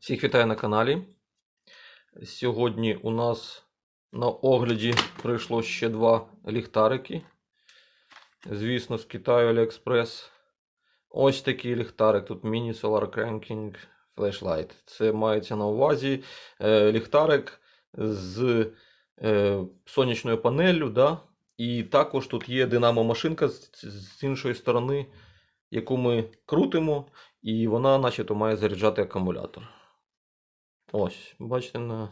Всіх вітаю на каналі. Сьогодні у нас на огляді прийшло ще два ліхтарики. Звісно, з Китаю AliExpress. Ось такий ліхтарик. Тут Mini Solar Cranking Flashlight. Це мається на увазі е, ліхтарик з е, сонячною панеллю. Да? І також тут є динамо-машинка з, іншої сторони, яку ми крутимо, і вона, начебто, має заряджати акумулятор. Ось, бачите, на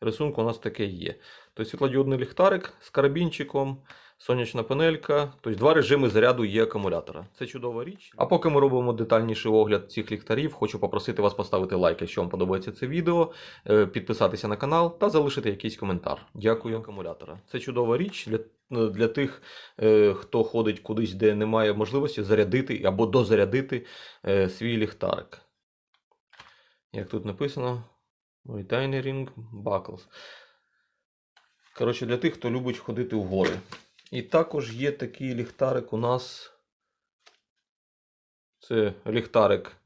рисунку у нас таке є. Тобто світлодіодний ліхтарик з карабінчиком, сонячна панелька, тобто два режими заряду є акумулятора. Це чудова річ. А поки ми робимо детальніший огляд цих ліхтарів, хочу попросити вас поставити лайк, якщо вам подобається це відео, е, підписатися на канал та залишити якийсь коментар. Дякую акумулятора. Це чудова річ для, е, для тих, е, хто ходить кудись, де немає можливості зарядити або дозарядити е, свій ліхтарик. Як тут написано, Retaining Buckles. Коротше, для тих, хто любить ходити в гори. І також є такий ліхтарик у нас. Це ліхтарик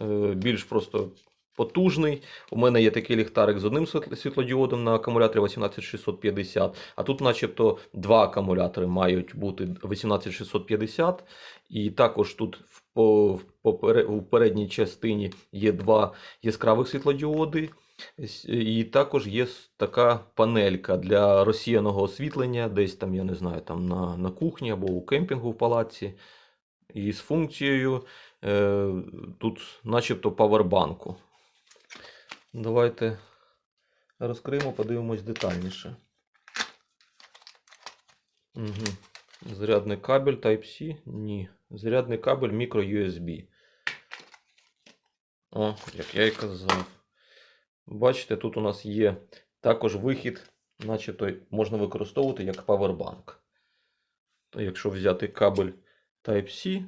е, більш просто потужний. У мене є такий ліхтарик з одним світлодіодом на акумуляторі 18650, а тут, начебто, два акумулятори мають бути 18650. І також тут в, по, в, у передній частині є два яскравих світлодіоди. С- І також є така панелька для розсіяного освітлення, десь там, я не знаю, там на, на кухні або у кемпінгу в палаці. І з функцією е, тут, начебто, павербанку. Давайте розкриємо, подивимось детальніше. Угу. Зарядний кабель Type-C? Ні. Зарядний кабель micro-USB. О, як я і казав. Бачите, тут у нас є також вихід, начебто можна використовувати як павербанк. То якщо взяти кабель Type-C,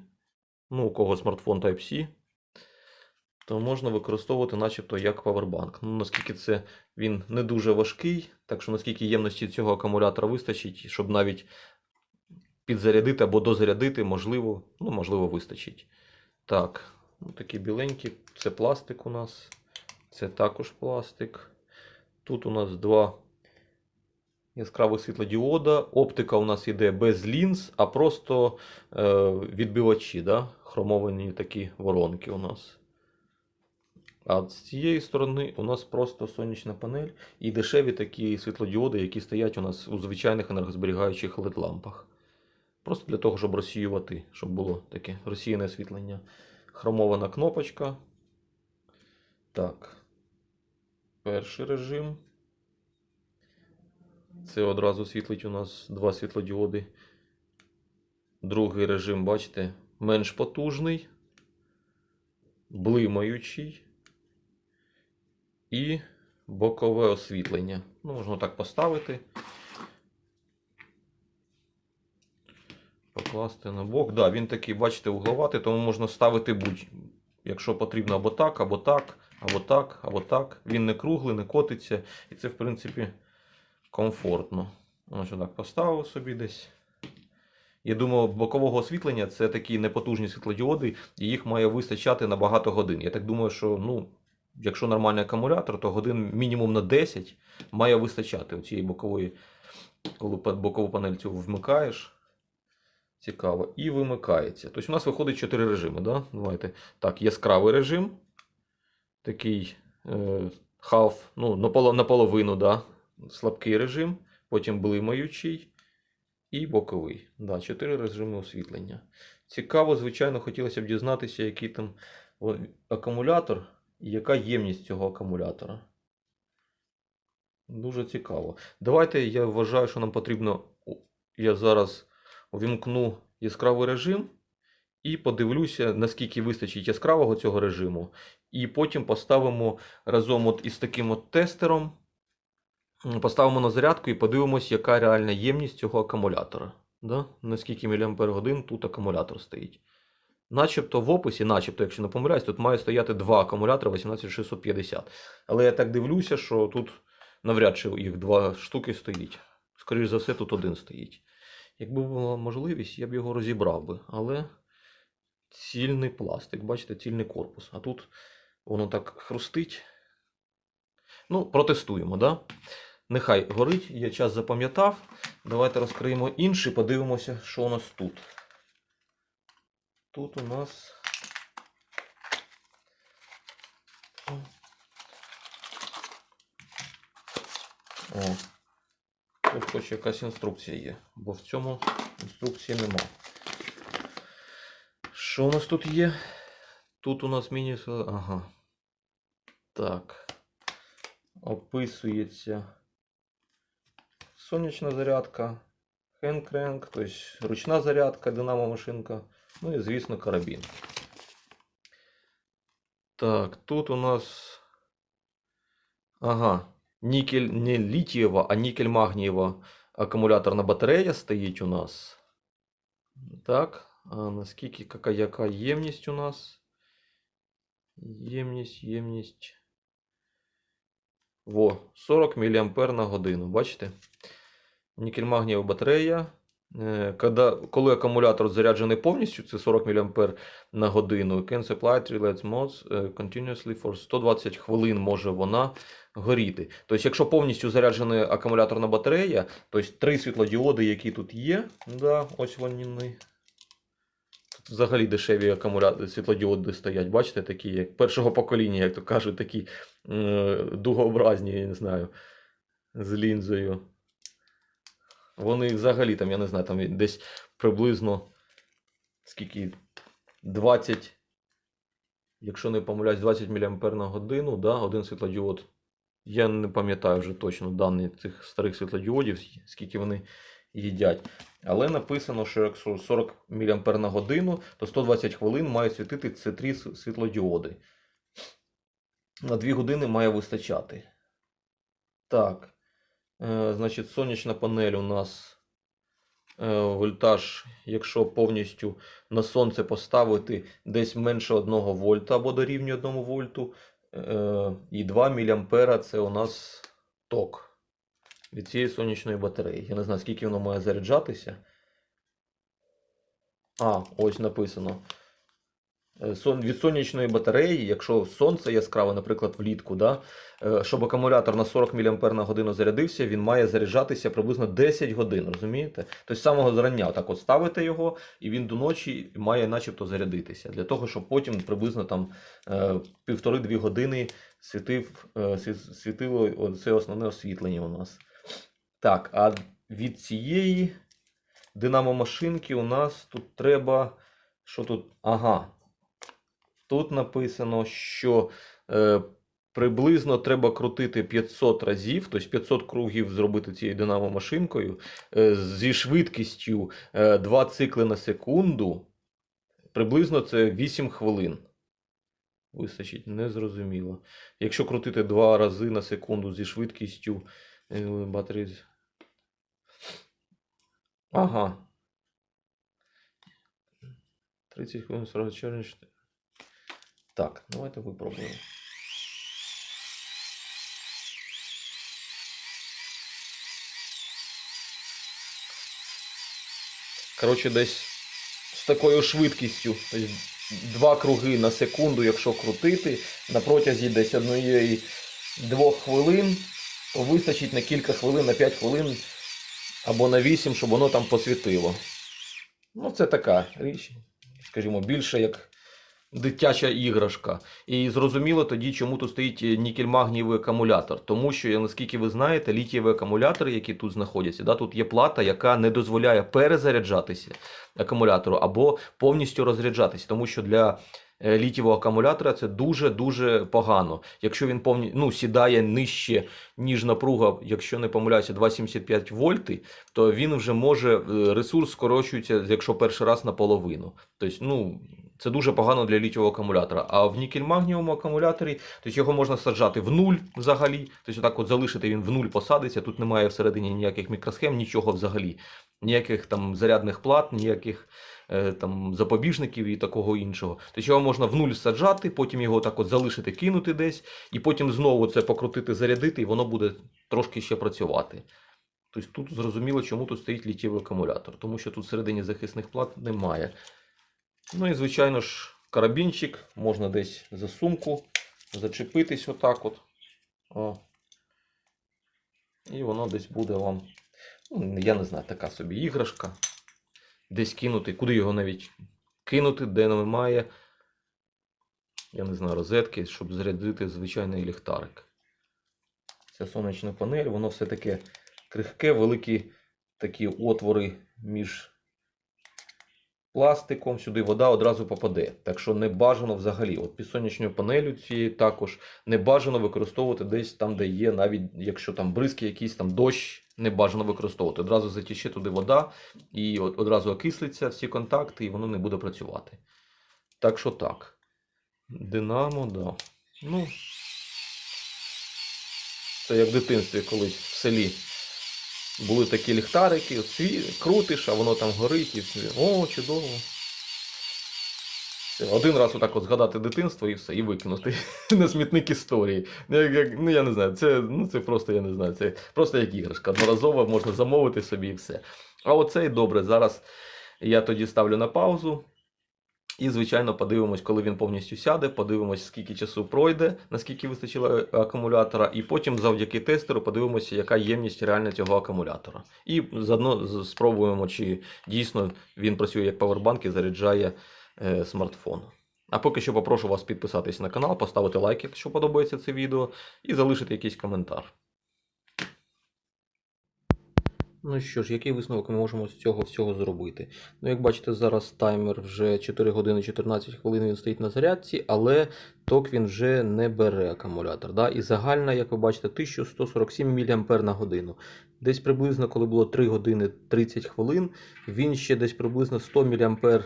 ну, у кого смартфон Type-C, то можна використовувати начебто як павербанк. Ну, наскільки це він не дуже важкий, так що наскільки ємності цього акумулятора вистачить, щоб навіть підзарядити або дозарядити, можливо, ну, можливо, вистачить. Так, ну, такі біленькі, це пластик у нас. Це також пластик. Тут у нас два яскравих світлодіода. Оптика у нас йде без лінз, а просто е, відбивачі, да? хромовані такі воронки у нас. А з цієї сторони у нас просто сонячна панель і дешеві такі світлодіоди, які стоять у нас у звичайних енергозберігаючих LED-лампах. Просто для того, щоб розсіювати, щоб було таке розсіяне освітлення. Хромована кнопочка. Так. Перший режим. Це одразу світлить у нас два світлодіоди. Другий режим, бачите, менш потужний, блимаючий і бокове освітлення. Ну, можна так поставити. Покласти на бок. Да, він такий, бачите, угловатий, тому можна ставити будь. Якщо потрібно або так, або так, або так, або так. Він не круглий, не котиться. І це, в принципі, комфортно. Ось так поставив собі десь. Я думаю, бокового освітлення це такі непотужні світлодіоди, і їх має вистачати на багато годин. Я так думаю, що ну, якщо нормальний акумулятор, то годин мінімум на 10 має вистачати цієї бокової, коли бокову панель цю вмикаєш. Цікаво. І вимикається. Тобто у нас виходить 4 режими. Да? Давайте. Так, яскравий режим. Такий е, half, ну, наполовину, да? слабкий режим, потім блимаючий і боковий. Да, 4 режими освітлення. Цікаво, звичайно, хотілося б дізнатися, який там акумулятор і яка ємність цього акумулятора. Дуже цікаво. Давайте я вважаю, що нам потрібно. Я зараз увімкну яскравий режим і подивлюся, наскільки вистачить яскравого цього режиму. І потім поставимо разом от із таким от тестером. Поставимо на зарядку і подивимось, яка реальна ємність цього акумулятора. Да? Наскільки мАч тут акумулятор стоїть. Начебто в описі, начебто, якщо не помиляюсь, тут має стояти два акумулятора 18650. Але я так дивлюся, що тут навряд чи їх два штуки стоїть. Скоріше за все, тут один стоїть. Якби була можливість, я б його розібрав би. Але цільний пластик, бачите, цільний корпус. А тут воно так хрустить. Ну, протестуємо, да? Нехай горить, я час запам'ятав. Давайте розкриємо інший, подивимося, що у нас тут. Тут у нас. О, тут хоч якась інструкція є, бо в цьому інструкції нема. Що у нас тут є? Тут у нас міні. Ага. Так. Описується сонячна зарядка, хенкренк, тобто ручна зарядка, динамо машинка. Ну і, звісно, карабін. Так, тут у нас. Ага. Нікель не літієва, а нікель магнієва акумуляторна батарея стоїть у нас. Так. Наскільки яка, яка ємність у нас? Ємність, ємність. Во, 40 мА на годину. Бачите? Нікель-магнієва батарея. Е, Коли, акумулятор заряджений повністю, це 40 мА на годину. Can supply three LED modes е, continuously for 120 хвилин може вона горіти. Тобто, якщо повністю заряджена акумуляторна батарея, тобто три світлодіоди, які тут є, да, ось вони. Взагалі дешеві акумулятори, світлодіоди стоять, бачите, такі, як першого покоління, як то кажуть, такі дугообразні, я не знаю, з лінзою. Вони взагалі там, я не знаю, там десь приблизно скільки 20, якщо не помиляюсь, 20 мА на годину, да, один світлодіод. Я не пам'ятаю вже точно дані цих старих світлодіодів, скільки вони їдять. Але написано, що якщо 40 мА на годину, то 120 хвилин має світити це 3 світлодіоди. На 2 години має вистачати. Так. Е, значить, сонячна панель у нас е, вольтаж, якщо повністю на сонце поставити десь менше 1 вольта або дорівнює 1 вольту. Е, і 2 мА це у нас ток від цієї сонячної батареї. Я не знаю, скільки воно має заряджатися. А, ось написано. Е, Від сонячної батареї, якщо сонце яскраве, наприклад, влітку, да, е, щоб акумулятор на 40 мА на годину зарядився, він має заряджатися приблизно 10 годин, розумієте? Тобто з самого зрання так от ставите його, і він до ночі має начебто зарядитися. Для того, щоб потім приблизно там е, півтори-дві години світив, світило це основне освітлення у нас. Так, а від цієї динамо-машинки у нас тут треба. Що тут? Ага. Тут написано, що е, приблизно треба крутити 500 разів, тобто 500 кругів зробити цією динамо-машинкою е, зі швидкістю е, 2 цикли на секунду. Приблизно це 8 хвилин. Вистачить, незрозуміло. Якщо крутити 2 рази на секунду зі швидкістю е, батареї. Ага. 30 хвилин 40 челендж. Так, давайте випробуємо. Коротше, десь з такою швидкістю. Тобто два круги на секунду, якщо крутити, на протязі десь однієї двох хвилин, вистачить на кілька хвилин, на 5 хвилин або на 8, щоб воно там посвітило. Ну, це така річ, скажімо, більше як дитяча іграшка. І зрозуміло тоді, чому тут стоїть нікель-магнієвий акумулятор. Тому що, наскільки ви знаєте, літієві акумулятори, які тут знаходяться, да, тут є плата, яка не дозволяє перезаряджатися акумулятору або повністю розряджатися. Тому що для е, літієвого акумулятора це дуже-дуже погано. Якщо він повні... ну, сідає нижче, ніж напруга, якщо не помиляюся, 2,75 вольти, то він вже може, е, ресурс скорочується, якщо перший раз наполовину. Тобто, ну, це дуже погано для літієвого акумулятора. А в нікель-магнієвому акумуляторі тобто його можна саджати в нуль взагалі. Тобто, отак от залишити він в нуль посадиться. Тут немає всередині ніяких мікросхем, нічого взагалі. Ніяких там зарядних плат, ніяких там запобіжників і такого іншого. Тобто його можна в нуль саджати, потім його так от залишити, кинути десь, і потім знову це покрутити, зарядити, і воно буде трошки ще працювати. Тобто тут зрозуміло, чому тут стоїть літієвий акумулятор, тому що тут всередині захисних плат немає. Ну і, звичайно ж, карабінчик можна десь за сумку зачепитись отак от. О, І воно десь буде вам, ну, я не знаю, така собі іграшка. Десь кинути, куди його навіть кинути, де немає, я не знаю, розетки, щоб зарядити звичайний ліхтарик. Ця сонячна панель, воно все таке крихке, великі такі отвори між пластиком, сюди вода одразу попаде. Так що не бажано взагалі. От під сонячною панелю цією також не бажано використовувати десь там, де є, навіть якщо там бризки, якісь там дощ, не бажано використовувати. Одразу затіче туди вода і одразу окислиться всі контакти, і воно не буде працювати. Так що так. Динамо, да. Ну, це як в дитинстві колись в селі. Були такі ліхтарики, крутиш, а воно там горить і. О, чудово. Один раз отак от згадати дитинство і все, і викинути на смітник історії. Ну, як, ну я не знаю, це, ну, це просто я не знаю, це просто як іграшка. Одноразово можна замовити собі і все. А оцей добре, зараз я тоді ставлю на паузу. І, звичайно, подивимось, коли він повністю сяде, подивимось, скільки часу пройде, наскільки вистачило акумулятора, і потім завдяки тестеру подивимося, яка ємність реальна цього акумулятора. І заодно спробуємо, чи дійсно він працює як павербанк і заряджає смартфон. А поки що попрошу вас підписатись на канал, поставити лайк, якщо подобається це відео, і залишити якийсь коментар. Ну що ж, який висновок ми можемо з цього всього зробити? Ну, як бачите, зараз таймер вже 4 години 14 хвилин він стоїть на зарядці, але ток він вже не бере акумулятор. Да? І загальна, як ви бачите, 1147 мАh на годину. Десь приблизно, коли було 3 години 30 хвилин, він ще десь приблизно 100 мАh е,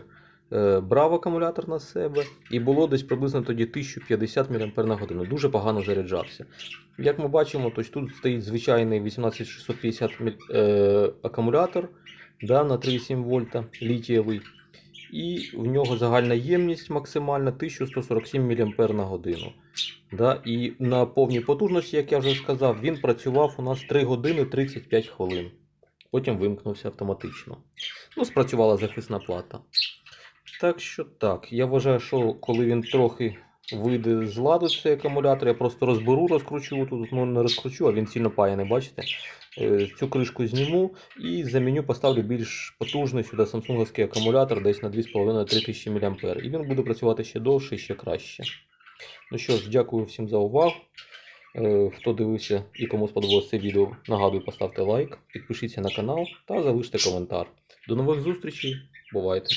брав акумулятор на себе, і було десь приблизно тоді 1050 мАh на годину. Дуже погано заряджався. Як ми бачимо, то тут стоїть звичайний 18650 е, акумулятор да, на 3,7 вольта літієвий. І в нього загальна ємність максимальна 1147 мАh на годину. Да, і на повній потужності, як я вже сказав, він працював у нас 3 години 35 хвилин. Потім вимкнувся автоматично. Ну, спрацювала захисна плата. Так що так, я вважаю, що коли він трохи вийде з ладу цей акумулятор, я просто розберу, розкручу тут, ну не розкручу, а він сильно паяний, бачите? Е, Цю кришку зніму і заміню, поставлю більш потужний сюди самсунговський акумулятор десь на 2,5-3 тисячі. І він буде працювати ще довше і ще краще. Ну що ж, дякую всім за увагу. Е, Хто дивився і кому сподобалось це відео, нагадую, поставте лайк, підпишіться на канал та залиште коментар. До нових зустрічей, бувайте!